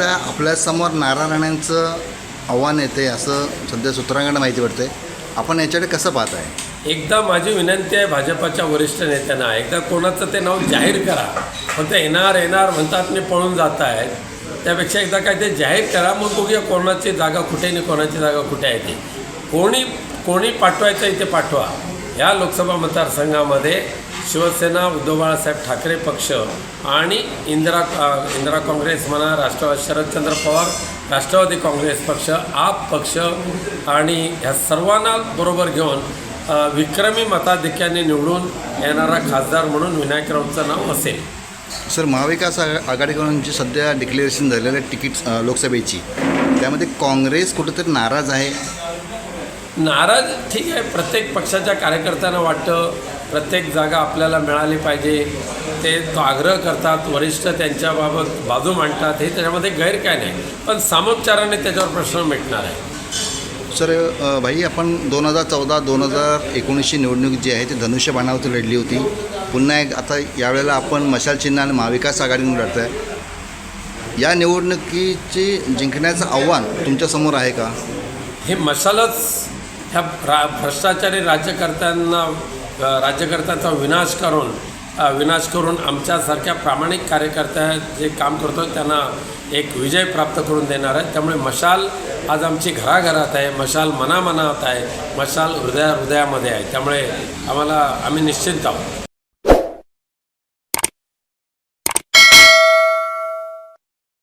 सध्या आपल्यासमोर नारायणांचं आव्हान येते असं सध्या सूत्रांकडे माहिती पडते. आपण याच्याकडे कसं पाहत आहे? एकदा माझी विनंती आहे भाजपाच्या वरिष्ठ नेत्यांना एकदा कोणाचं ते नाव जाहीर करा. फक्त येणार येणार म्हणतात मी पळून जात आहेत त्यापेक्षा एकदा काय ते जाहीर करा मग बघूया कोणाची जागा कुठे आणि कोणाची जागा कुठे आहे ती. कोणी कोणी पाठवायचं इथे पाठवा. या लोकसभा मतदारसंघामध्ये शिवसेना उद्धव बाळासाहेब ठाकरे पक्ष आणि इंदिरा इंदिरा काँग्रेस म्हणा राष्ट्रवादी शरदचंद्र पवार राष्ट्रवादी काँग्रेस पक्ष आप पक्ष आणि ह्या सर्वांना बरोबर घेऊन विक्रमी मताधिक्याने निवडून येणारा खासदार म्हणून विनायक राऊतचं नाव असेल. सर महाविकास आघा- आघाडीकडून जी सध्या डिक्लेरेशन झालेलं आहे तिकीट लोकसभेची. त्यामध्ये काँग्रेस कुठंतरी नाराज आहे. नाराज ठीक आहे प्रत्येक पक्षाच्या कार्यकर्त्यांना वाटतं प्रत्येक जागा आपल्याला मिळाली पाहिजे. ते तो आग्रह करतात वरिष्ठ त्यांच्याबाबत बाजू मांडतात हे त्याच्यामध्ये गैर काय नाही. पण सामोपचाराने त्याच्यावर प्रश्न मिटणार आहे. सर भाई आपण दोन हजार चौदा दोन हजार एकोणीसची निवडणूक जी आहे ती धनुष्यबाणावरती लढली होती. पुन्हा एक आता यावेळेला आपण मशाल चिन्ह आणि महाविकास आघाडीतून लढत आहे या निवडणुकीची जिंकण्याचं आव्हान तुमच्यासमोर आहे का? हे मशालच ह्या रा भ्रष्टाचारी राज्यकर्त्यांना राज्यकर्त्याचा राज्यकर्त्यांचा विनाश करून विनाश करून आमच्यासारख्या प्रामाणिक कार्यकर्त्या जे काम करतो त्यांना एक विजय प्राप्त करून देणार आहे त्यामुळे मशाल आज आमची घराघरात आहे मशाल मनामनात आहे मशाल हृदया हृदयामध्ये आहे. त्यामुळे आम्हाला आम्ही निश्चिंत आहोत.